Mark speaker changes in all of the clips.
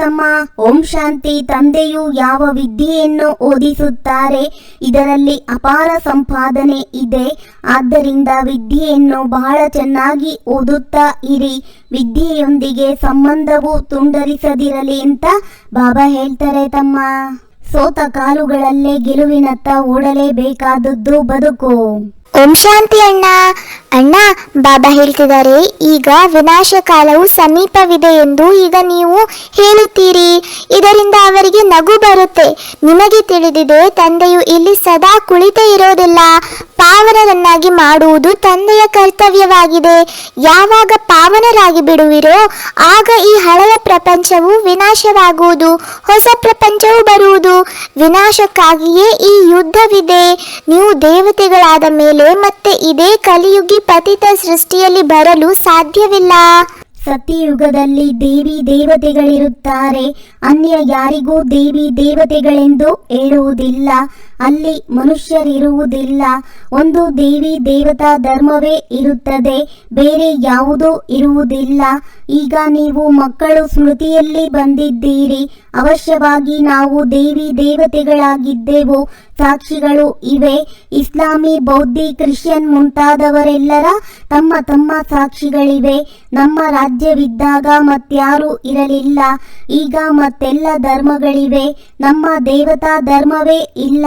Speaker 1: ತಮ್ಮ ಓಂ ಶಾಂತಿ ತಂದೆಯು ಯಾವ ವಿದ್ಯೆಯನ್ನು ಓದಿಸುತ್ತಾರೆ, ಇದರಲ್ಲಿ ಅಪಾರ ಸಂಪಾದನೆ ಇದೆ. ಆದ್ದರಿಂದ ವಿದ್ಯೆಯನ್ನು ಬಹಳ ಚೆನ್ನಾಗಿ ಓದುತ್ತಾ ಇರಿ. ವಿದ್ಯೆಯೊಂದಿಗೆ ಸಂಬಂಧವು ತುಂಡರಿಸದಿರಲಿ ಅಂತ ಬಾಬಾ ಹೇಳ್ತಾರೆ ತಮ್ಮ. ಸೋತ ಕಾಲುಗಳಲ್ಲೇ ಗೆಲುವಿನತ್ತ ಓಡಲೇಬೇಕಾದದ್ದು ಬದುಕು.
Speaker 2: ಓಂ ಶಾಂತಿ ಅಣ್ಣ. ಅಣ್ಣ, ಬಾಬಾ ಹೇಳ್ತಿದ್ದಾರೆ, ಈಗ ವಿನಾಶ ಕಾಲವು ಸಮೀಪವಿದೆ ಎಂದು ಈಗ ನೀವು ಹೇಳುತ್ತೀರಿ. ಇದರಿಂದ ಅವರಿಗೆ ನಗು ಬರುತ್ತೆ. ನಿಮಗೆ ತಿಳಿದಿದೆ, ತಂದೆಯು ಇಲ್ಲಿ ಸದಾ ಕುಳಿತೇ ಇರೋದಿಲ್ಲ. ಪಾವನರನ್ನಾಗಿ ಮಾಡುವುದು ತಂದೆಯ ಕರ್ತವ್ಯವಾಗಿದೆ. ಯಾವಾಗ ಪಾವನರಾಗಿ ಬಿಡುವಿರೋ, ಆಗ ಈ ಹಳೆಯ ಪ್ರಪಂಚವು ವಿನಾಶವಾಗುವುದು, ಹೊಸ ಪ್ರಪಂಚವು ಬರುವುದು. ವಿನಾಶಕ್ಕಾಗಿಯೇ ಈ ಯುದ್ಧವಿದೆ. ನೀವು ದೇವತೆಗಳಾದ ಮೇಲೆ ಮತ್ತೆ ಇದೇ ಕಲಿಯುಗಿ ಪತಿತ ಸೃಷ್ಟಿಯಲ್ಲಿ ಬರಲು ಸಾಧ್ಯವಿಲ್ಲ.
Speaker 1: ಸತ್ಯಯುಗದಲ್ಲಿ ದೇವಿ ದೇವತೆಗಳಿರುತ್ತಾರೆ. ಅನ್ಯ ಯಾರಿಗೂ ದೇವಿ ದೇವತೆಗಳೆಂದು ಹೇಳುವುದಿಲ್ಲ. ಅಲ್ಲಿ ಮನುಷ್ಯರಿರುವುದಿಲ್ಲ. ಒಂದು ದೇವಿ ದೇವತಾ ಧರ್ಮವೇ ಇರುತ್ತದೆ. ಬೇರೆ ಯಾವುದೂ ಇರುವುದಿಲ್ಲ. ಈಗ ನೀವು ಮಕ್ಕಳು ಸ್ಮೃತಿಯಲ್ಲಿ ಬಂದಿದ್ದೀರಿ. ಅವಶ್ಯವಾಗಿ ನಾವು ದೇವಿ ದೇವತೆಗಳಾಗಿದ್ದೆವು. ಸಾಕ್ಷಿಗಳು ಇವೆ. ಇಸ್ಲಾಮಿ, ಬೌದ್ಧಿ, ಕ್ರಿಶ್ಚಿಯನ್ ಮುಂತಾದವರೆಲ್ಲರ ತಮ್ಮ ತಮ್ಮ ಸಾಕ್ಷಿಗಳಿವೆ. ನಮ್ಮ ರಾಜ್ಯವಿದ್ದಾಗ ಮತ್ಯಾರೂ ಇರಲಿಲ್ಲ. ಈಗ ಮತ್ತೆಲ್ಲ ಧರ್ಮಗಳಿವೆ. ನಮ್ಮ ದೇವತಾ ಧರ್ಮವೇ ಇಲ್ಲ.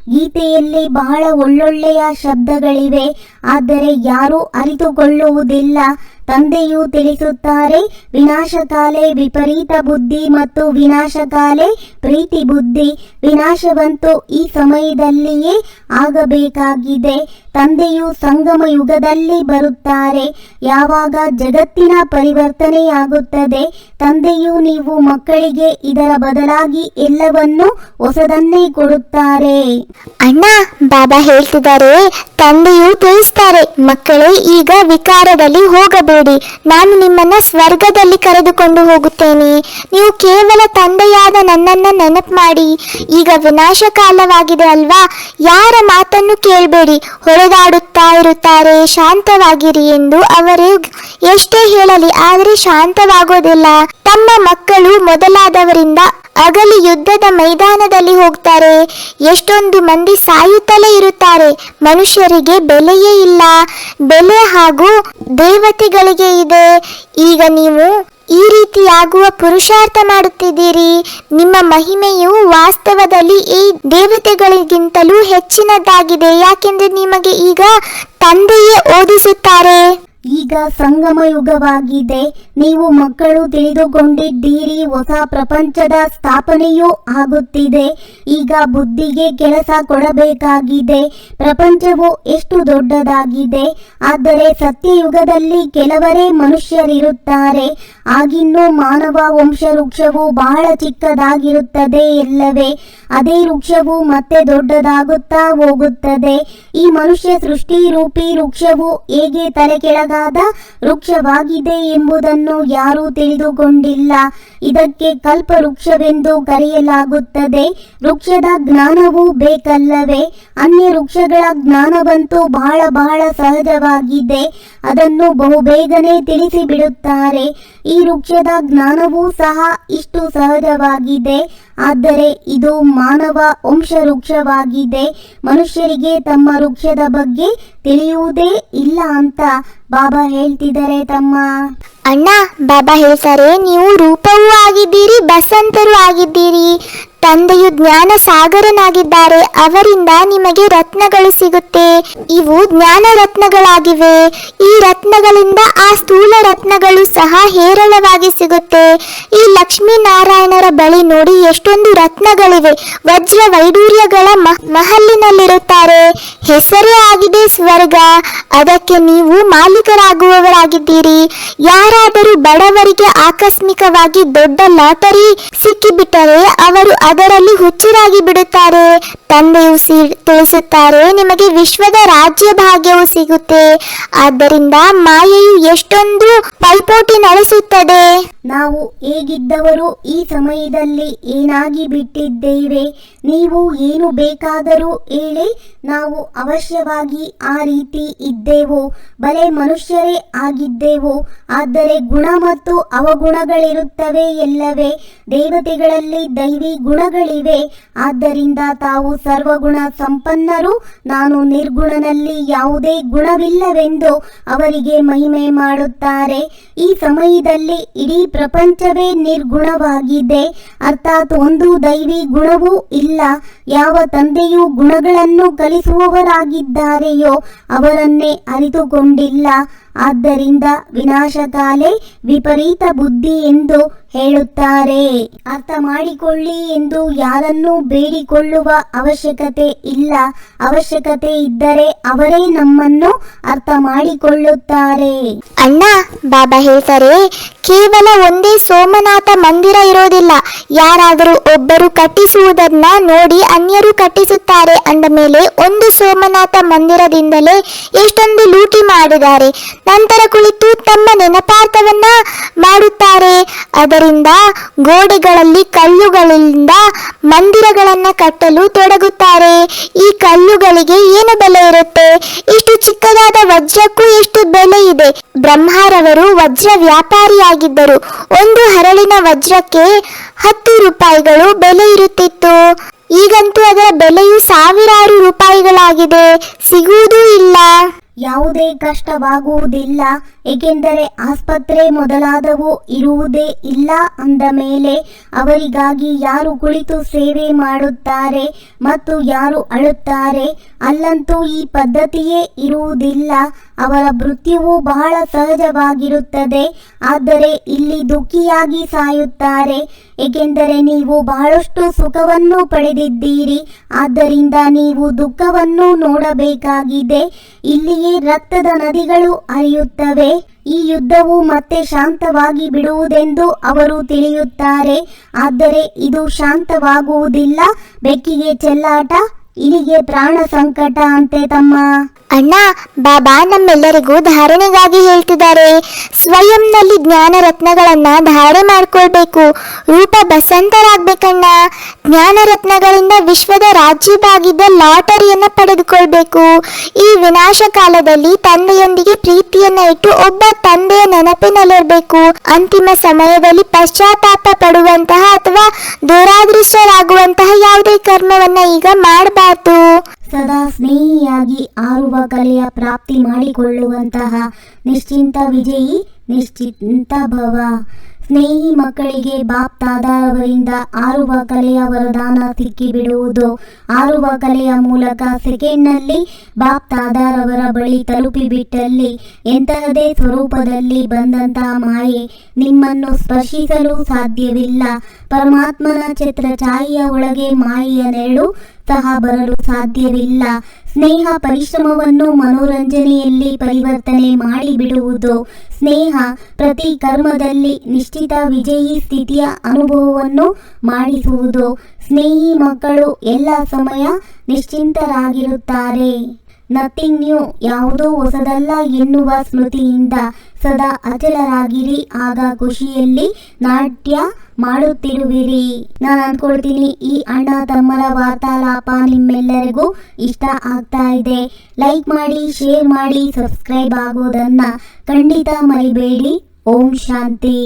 Speaker 1: ಗೀತೆಯಲ್ಲಿ ಬಹಳ ಒಳ್ಳೊಳ್ಳೆಯ ಶಬ್ದಗಳಿವೆ, ಆದರೆ ಯಾರೂ ಅರಿತುಕೊಳ್ಳುವುದಿಲ್ಲ. ತಂದೆಯು ತಿಳಿಸುತ್ತಾರೆ ವಿನಾಶಕಾಲೆ ವಿಪರೀತ ಬುದ್ಧಿ ಮತ್ತು ವಿನಾಶಕಾಲೆ ಪ್ರೀತಿ ಬುದ್ಧಿ. ವಿನಾಶವಂತೂ ಈ ಸಮಯದಲ್ಲಿಯೇ ಆಗಬೇಕಾಗಿದೆ. ತಂದೆಯು ಸಂಗಮ ಯುಗದಲ್ಲಿ ಬರುತ್ತಾರೆ. ಯಾವಾಗ ಜಗತ್ತಿನ ಪರಿವರ್ತನೆಯಾಗುತ್ತದೆ, ತಂದೆಯು ನೀವು ಮಕ್ಕಳಿಗೆ ಇದರ ಬದಲಾಗಿ ಎಲ್ಲವನ್ನೂ ಹೊಸದನ್ನೇ ಕೊಡುತ್ತಾರೆ.
Speaker 2: ಅಣ್ಣ, ಬಾಬಾ ಹೇಳ್ತಿದ್ದಾರೆ, ತಂದೆಯು ತಿಳಿಸ್ತಾರೆ, ಮಕ್ಕಳೇ ಈಗ ವಿಕಾರದಲ್ಲಿ ಹೋಗಬೇಡಿ, ನಾನು ನಿಮ್ಮನ್ನ ಸ್ವರ್ಗದಲ್ಲಿ ಕರೆದುಕೊಂಡು ಹೋಗುತ್ತೇನೆ. ನೀವು ಕೇವಲ ತಂದೆಯಾದ ನನ್ನನ್ನ ನೆನಪು ಮಾಡಿ, ಈಗ ವಿನಾಶ ಕಾಲವಾಗಿದೆ ಅಲ್ವಾ? ಯಾರ ಮಾತನ್ನು ಕೇಳಬೇಡಿ. ಹೊಡೆದಾಡುತ್ತಾ ಇರುತ್ತಾರೆ. ಶಾಂತವಾಗಿರಿ ಎಂದು ಅವರು ಎಷ್ಟೇ ಹೇಳಲಿ, ಆದರೆ ಶಾಂತವಾಗೋದಿಲ್ಲ. ತಮ್ಮ ಮಕ್ಕಳು ಮೊದಲಾದವರಿಂದ ಅಗಲಿ ಯುದ್ಧದ ಮೈದಾನದಲ್ಲಿ ಹೋಗ್ತಾರೆ. ಎಷ್ಟೊಂದು ಮಂದಿ ಸಾಯುತ್ತಲೇ ಇರುತ್ತಾರೆ. ಮನುಷ್ಯರಿಗೆ ಬೆಲೆಯೇ ಇಲ್ಲ. ಬೆಲೆ ಹಾಗೂ ದೇವತೆಗಳಿಗೆ ಇದೆ. ಈಗ ನೀವು ಈ ರೀತಿಯಾಗುವ ಪುರುಷಾರ್ಥ ಮಾಡುತ್ತಿದ್ದೀರಿ. ನಿಮ್ಮ ಮಹಿಮೆಯು ವಾಸ್ತವದಲ್ಲಿ ಈ ದೇವತೆಗಳಿಗಿಂತಲೂ ಹೆಚ್ಚಿನದಾಗಿದೆ ಯಾಕೆಂದ್ರೆ ನಿಮಗೆ ಈಗ ತಂದೆಯೇ ಓದಿಸುತ್ತಾರೆ?
Speaker 1: ಈಗ ಸಂಗಮ ಯುಗವಾಗಿದೆ ನೀವು ಮಕ್ಕಳು ತಿಳಿದುಕೊಂಡಿದ್ದೀರಿ, ಹೊಸ ಪ್ರಪಂಚದ ಸ್ಥಾಪನೆಯೂ ಆಗುತ್ತಿದೆ. ಈಗ ಬುದ್ಧಿಗೆ ಕೆಲಸ ಕೊಡಬೇಕಾಗಿದೆ. ಪ್ರಪಂಚವು ಎಷ್ಟು ದೊಡ್ಡದಾಗಿದೆ. ಆದರೆ ಸತ್ಯಯುಗದಲ್ಲಿ ಕೆಲವರೇ ಮನುಷ್ಯರಿರುತ್ತಾರೆ. ಆಗಿನ್ನೂ ಮಾನವ ವಂಶ ವೃಕ್ಷವು ಬಹಳ ಚಿಕ್ಕದಾಗಿರುತ್ತದೆ ಎಲ್ಲವೇ. ಅದೇ ವೃಕ್ಷವು ಮತ್ತೆ ದೊಡ್ಡದಾಗುತ್ತಾ ಹೋಗುತ್ತದೆ. ಈ ಮನುಷ್ಯ ಸೃಷ್ಟಿ ರೂಪಿ ವೃಕ್ಷವು ಹೇಗೆ ತಲೆ ಕೆಳಗಾದ ವೃಕ್ಷವಾಗಿದೆ ಎಂಬುದನ್ನು ಯಾರೂ ತಿಳಿದುಕೊಂಡಿಲ್ಲ. ಇದಕ್ಕೆ ಕಲ್ಪ ವೃಕ್ಷವೆಂದು ಕರೆಯಲಾಗುತ್ತದೆ. ವೃಕ್ಷದ ಜ್ಞಾನವೂ ಬೇಕಲ್ಲವೇ? ಅನ್ಯ ವೃಕ್ಷಗಳ ಜ್ಞಾನವಂತೂ ಬಹಳ ಬಹಳ ಸಹಜವಾಗಿದೆ. ಅದನ್ನು ಬಹುಬೇಗನೆ ತಿಳಿಸಿಬಿಡುತ್ತಾರೆ. ಈ ವೃಕ್ಷದ ಜ್ಞಾನವೂ ಸಹ ಇಷ್ಟು ಸಹಜವಾಗಿದೆ. ಆದರೆ ಇದು ಮಾನವ ವಂಶ ವೃಕ್ಷವಾಗಿದೆ. ಮನುಷ್ಯರಿಗೆ ತಮ್ಮ ವೃಕ್ಷದ ಬಗ್ಗೆ ತಿಳಿಯುವುದೇ ಇಲ್ಲ ಅಂತ ಬಾಬಾ ಹೇಳ್ತಿದ್ದಾರೆ ತಮ್ಮ
Speaker 2: ಅಣ್ಣ ಬಾಬಾ ಹೇಳ್ತಾರೆ ನೀವು ರೂಪವೂ ಆಗಿದ್ದೀರಿ ಬಸಂತರೂ ಆಗಿದ್ದೀರಿ. ತಂದೆಯು ಜ್ಞಾನ ಸಾಗರನಾಗಿದ್ದಾರೆ ಅವರಿಂದ ನಿಮಗೆ ರತ್ನಗಳು ಸಿಗುತ್ತೆ. ಇವು ಜ್ಞಾನ ರತ್ನಗಳಾಗಿವೆ ಈ ರತ್ನಗಳಿಂದ ಆ ಸ್ಥೂಲ ರತ್ನಗಳು ಸಹ ಹೇರಳವಾಗಿ ಸಿಗುತ್ತೆ. ಈ ಲಕ್ಷ್ಮೀನಾರಾಯಣರ ಬಳಿ ನೋಡಿ ಎಷ್ಟೊಂದು ರತ್ನಗಳಿವೆ. ವಜ್ರ ವೈಡೂರ್ಯಗಳ ಮಹಲ್ಲಿನಲ್ಲಿರುತ್ತಾರೆ. ಹೆಸರೇ ಆಗಿದೆ ಸ್ವರ್ಗ. ಅದಕ್ಕೆ ನೀವು ಮಾಲೀಕರಾಗುವವರಾಗಿದ್ದೀರಿ. ಯಾರಾದರೂ ಬಡವರಿಗೆ ಆಕಸ್ಮಿಕವಾಗಿ ದೊಡ್ಡ ಲಾಟರಿ ಸಿಕ್ಕಿಬಿಟ್ಟರೆ ಅವರು ಅದರಲ್ಲಿ ಹುಚ್ಚರಾಗಿ ಬಿಡುತ್ತಾರೆ. ತಂದೆಯು ಸಿ- ತಿಳಿಸುತ್ತಾರೆ, ನಿಮಗೆ ವಿಶ್ವದ ರಾಜ್ಯ ಭಾಗ್ಯವು ಸಿಗುತ್ತೆ. ಆದ್ದರಿಂದ ಮಾಯೆಯು ಎಷ್ಟೊಂದು ಪೈಪೋಟಿ ನಡೆಸುತ್ತದೆ.
Speaker 1: ನಾವು ಹೇಗಿದ್ದವರು ಈ ಸಮಯದಲ್ಲಿ ಏನಾಗಿ ಬಿಟ್ಟಿದ್ದೇವೆ? ನೀವು ಏನು ಬೇಕಾದರೂ ಹೇಳಿ. ನಾವು ಅವಶ್ಯವಾಗಿ ಆ ರೀತಿ ಇದ್ದೆವು. ಬಲೆ ಮನುಷ್ಯರೇ ಆಗಿದ್ದೆವು. ಆದರೆ ಗುಣ ಮತ್ತು ಅವಗುಣಗಳಿರುತ್ತವೆ ಎಲ್ಲವೇ. ದೇವತೆಗಳಲ್ಲಿ ದೈವಿ ಗುಣಗಳಿವೆ. ಆದ್ದರಿಂದ ತಾವು ಸರ್ವಗುಣ ಸಂಪನ್ನರು. ನಾನು ನಿರ್ಗುಣನಲ್ಲಿ ಯಾವುದೇ ಗುಣವಿಲ್ಲವೆಂದು ಅವರಿಗೆ ಮಹಿಮೆ ಮಾಡುತ್ತಾರೆ. ಈ ಸಮಯದಲ್ಲಿ ಇಡೀ ಪ್ರಪಂಚವೇ ನಿರ್ಗುಣವಾಗಿದೆ. ಅರ್ಥಾತ್ ಒಂದು ದೈವಿ ಗುಣವೂ ಇಲ್ಲ. ಯಾವ ತಂದೆಯು ಗುಣಗಳನ್ನು ಕಲಿಸುವವರಾಗಿದ್ದಾರೆಯೋ ಅವರನ್ನೇ ಅರಿತುಕೊಂಡಿಲ್ಲ. ಆದ್ದರಿಂದ ವಿನಾಶಕಾಲೇ ವಿಪರೀತ ಬುದ್ಧಿ ಎಂದು ಹೇಳುತ್ತಾರೆ. ಅರ್ಥ ಮಾಡಿಕೊಳ್ಳಿ ಎಂದು ಯಾರನ್ನೂ ಬೇಡಿಕೊಳ್ಳುವ ಅವಶ್ಯಕತೆ ಇಲ್ಲ. ಅವಶ್ಯಕತೆ ಇದ್ದರೆ ಅವರೇ ನಮ್ಮನ್ನು ಅರ್ಥ ಮಾಡಿಕೊಳ್ಳುತ್ತಾರೆ
Speaker 2: ಅಣ್ಣ, ಬಾಬಾ ಹೇಳ್ತಾರೆ, ಕೇವಲ ಒಂದೇ ಸೋಮನಾಥ ಮಂದಿರ ಇರೋದಿಲ್ಲ. ಯಾರಾದರೂ ಒಬ್ಬರು ಕಟ್ಟಿಸುವುದನ್ನ ನೋಡಿ ಅನ್ಯರು ಕಟ್ಟಿಸುತ್ತಾರೆ ಅಂದ ಮೇಲೆ ಒಂದು ಸೋಮನಾಥ ಮಂದಿರದಿಂದಲೇ ಎಷ್ಟೊಂದು ಲೂಟಿ ಮಾಡಿದ್ದಾರೆ. ನಂತರ ಕುಳಿತು ತಮ್ಮ ನೆನಪಾರ್ಥವನ್ನ ಮಾಡುತ್ತಾರೆ. ಅದರಿಂದ ಗೋಡೆಗಳಲ್ಲಿ ಕಲ್ಲುಗಳಿಂದ ಮಂದಿರಗಳನ್ನ ಕಟ್ಟಲು ತೊಡಗುತ್ತಾರೆ. ಈ ಕಲ್ಲುಗಳಿಗೆ ಏನು ಬೆಲೆ ಇರುತ್ತೆ? ಇಷ್ಟು ಚಿಕ್ಕದಾದ ವಜ್ರಕ್ಕೂ ಎಷ್ಟು ಬೆಲೆ ಇದೆ? ಬ್ರಹ್ಮಾರವರು ವಜ್ರ ವ್ಯಾಪಾರಿಯಾಗಿದ್ದರು. ಒಂದು ಹರಳಿನ ವಜ್ರಕ್ಕೆ ಹತ್ತು ರೂಪಾಯಿಗಳು ಬೆಲೆ ಇರುತ್ತಿತ್ತು. ಈಗಂತೂ ಅದರ ಬೆಲೆಯು ಸಾವಿರಾರು ರೂಪಾಯಿಗಳಾಗಿದೆ. ಸಿಗುವುದೂ ಇಲ್ಲ.
Speaker 1: ಯಾವುದೇ ಕಷ್ಟವಾಗುವುದಿಲ್ಲ, ಏಕೆಂದರೆ ಆಸ್ಪತ್ರೆ ಮೊದಲಾದವು ಇರುವುದೇ ಇಲ್ಲ ಅಂದ ಮೇಲೆ ಅವರಿಗಾಗಿ ಯಾರು ಕುಳಿತು ಸೇವೆ ಮಾಡುತ್ತಾರೆ ಮತ್ತು ಯಾರು ಅಳುತ್ತಾರೆ, ಅಲ್ಲಂತೂ ಈ ಪದ್ಧತಿಯೇ ಇರುವುದಿಲ್ಲ. ಅವರ ಮೃತ್ಯುವು ಬಹಳ ಸಹಜವಾಗಿರುತ್ತದೆ. ಆದರೆ ಇಲ್ಲಿ ದುಃಖಿಯಾಗಿ ಸಾಯುತ್ತಾರೆ. ಏಕೆಂದರೆ ನೀವು ಬಹಳಷ್ಟು ಸುಖವನ್ನು ಪಡೆದಿದ್ದೀರಿ. ಆದ್ದರಿಂದ ನೀವು ದುಃಖವನ್ನು ನೋಡಬೇಕಾಗಿದೆ. ಇಲ್ಲಿಯೇ ರಕ್ತದ ನದಿಗಳು ಹರಿಯುತ್ತವೆ. ಈ ಯುದ್ಧವು ಮತ್ತೆ ಶಾಂತವಾಗಿ ಬಿಡುವುದೆಂದು ಅವರು ತಿಳಿಯುತ್ತಾರೆ. ಆದರೆ ಇದು ಶಾಂತವಾಗುವುದಿಲ್ಲ. ಬೆಕ್ಕಿಗೆ ಚೆಲ್ಲಾಟ ಇಲಿಗೆ ಪ್ರಾಣ ಸಂಕಟ ಅಂತೆ ತಮ್ಮ.
Speaker 2: ಅಣ್ಣ, ಬಾಬಾ ನಮ್ಮೆಲ್ಲರಿಗೂ ಧಾರಣೆಗಾಗಿ ಹೇಳ್ತಿದ್ದಾರೆ. ಸ್ವಯಂನಲ್ಲಿ ಜ್ಞಾನ ರತ್ನಗಳನ್ನ ಧಾರಣೆ ಮಾಡ್ಕೊಳ್ಬೇಕು. ರೂಪ ಬಸಂತರಾಗ್ಬೇಕಣ್ಣ. ಜ್ಞಾನ ರತ್ನಗಳಿಂದ ವಿಶ್ವದ ರಾಜ್ಯವಾಗಿದ್ದ ಲಾಟರಿಯನ್ನ ಪಡೆದುಕೊಳ್ಬೇಕು. ಈ ವಿನಾಶ ಕಾಲದಲ್ಲಿ ತಂದೆಯೊಂದಿಗೆ ಪ್ರೀತಿಯನ್ನ ಇಟ್ಟು ಒಬ್ಬ ತಂದೆಯ ನೆನಪಿನಲ್ಲಿರಬೇಕು ಅಂತಿಮ ಸಮಯದಲ್ಲಿ ಪಶ್ಚಾತ್ತಾಪ ಪಡುವಂತಹ ಅಥವಾ ದುರಾದೃಷ್ಟರಾಗುವಂತಹ ಯಾವುದೇ ಕರ್ಮವನ್ನ ಈಗ ಮಾಡಬಾರ್ದು.
Speaker 1: ಸದಾ ಸ್ನೇಹಿಯಾಗಿ ಆರುವ ಕಲೆಯ ಪ್ರಾಪ್ತಿ ಮಾಡಿಕೊಳ್ಳುವಂತಹ ನಿಶ್ಚಿಂತ ವಿಜಯಿ, ನಿಶ್ಚಿಂತ ಭವ. ಸ್ನೇಹಿ ಮಕ್ಕಳಿಗೆ ಬಾಪ್ ತಾದಾರವರಿಂದ ಆರುವ ಕಲೆಯ ವರದಾನ ಸಿಕ್ಕಿಬಿಡುವುದು. ಆರುವ ಕಲೆಯ ಮೂಲಕ ಸೆಕೆಂಡ್ನಲ್ಲಿ ಬಾಪ್ ತಾದಾರವರ ಬಳಿ ತಲುಪಿಬಿಟ್ಟಲ್ಲಿ ಎಂತಹದೇ ಸ್ವರೂಪದಲ್ಲಿ ಬಂದಂತಹ ಮಾಯೆ ನಿಮ್ಮನ್ನು ಸ್ಪರ್ಶಿಸಲು ಸಾಧ್ಯವಿಲ್ಲ. ಪರಮಾತ್ಮನ ಛತ್ರ ಛಾಯಿಯ ಒಳಗೆ ಮಾಯೆಯ ನೆರಳು ಸಹ ಬರಲು ಸಾಧ್ಯವಿಲ್ಲ. ಸ್ನೇಹ ಪರಿಶ್ರಮವನ್ನು ಮನೋರಂಜನೆಯಲ್ಲಿ ಪರಿವರ್ತನೆ ಮಾಡಿಬಿಡುವುದು. ಸ್ನೇಹ ಪ್ರತಿ ಕರ್ಮದಲ್ಲಿ ನಿಶ್ಚಿತ ವಿಜಯಿ ಸ್ಥಿತಿಯ ಅನುಭವವನ್ನು ಮಾಡಿಸುವುದು. ಸ್ನೇಹಿ ಮಕ್ಕಳು ಎಲ್ಲ ಸಮಯ ನಿಶ್ಚಿಂತರಾಗಿರುತ್ತಾರೆ. ನಥಿಂಗ್ ನ್ಯೂ ಯಾವುದೋ ಹೊಸದಲ್ಲ ಎನ್ನುವ ಸ್ಮೃತಿಯಿಂದ ಸದಾ ಅಚಲರಾಗಿರಿ. ಆಗ ಖುಷಿಯಲ್ಲಿ ನಾಟ್ಯ ಮಾಡುತ್ತಿರುವಿರಿ. ನಾನು ಅನ್ಕೊಳ್ತೀನಿ ಈ ಅಣ್ಣ ತಮ್ಮರ ವಾರ್ತಾಲಾಪ ನಿಮ್ಮೆಲ್ಲರಿಗೂ ಇಷ್ಟ ಆಗ್ತಾ ಇದೆ. ಲೈಕ್ ಮಾಡಿ ಶೇರ್ ಮಾಡಿ ಸಬ್ಸ್ಕ್ರೈಬ್ ಆಗೋದನ್ನ ಖಂಡಿತ ಮರಿಬೇಡಿ. ಓಂ ಶಾಂತಿ.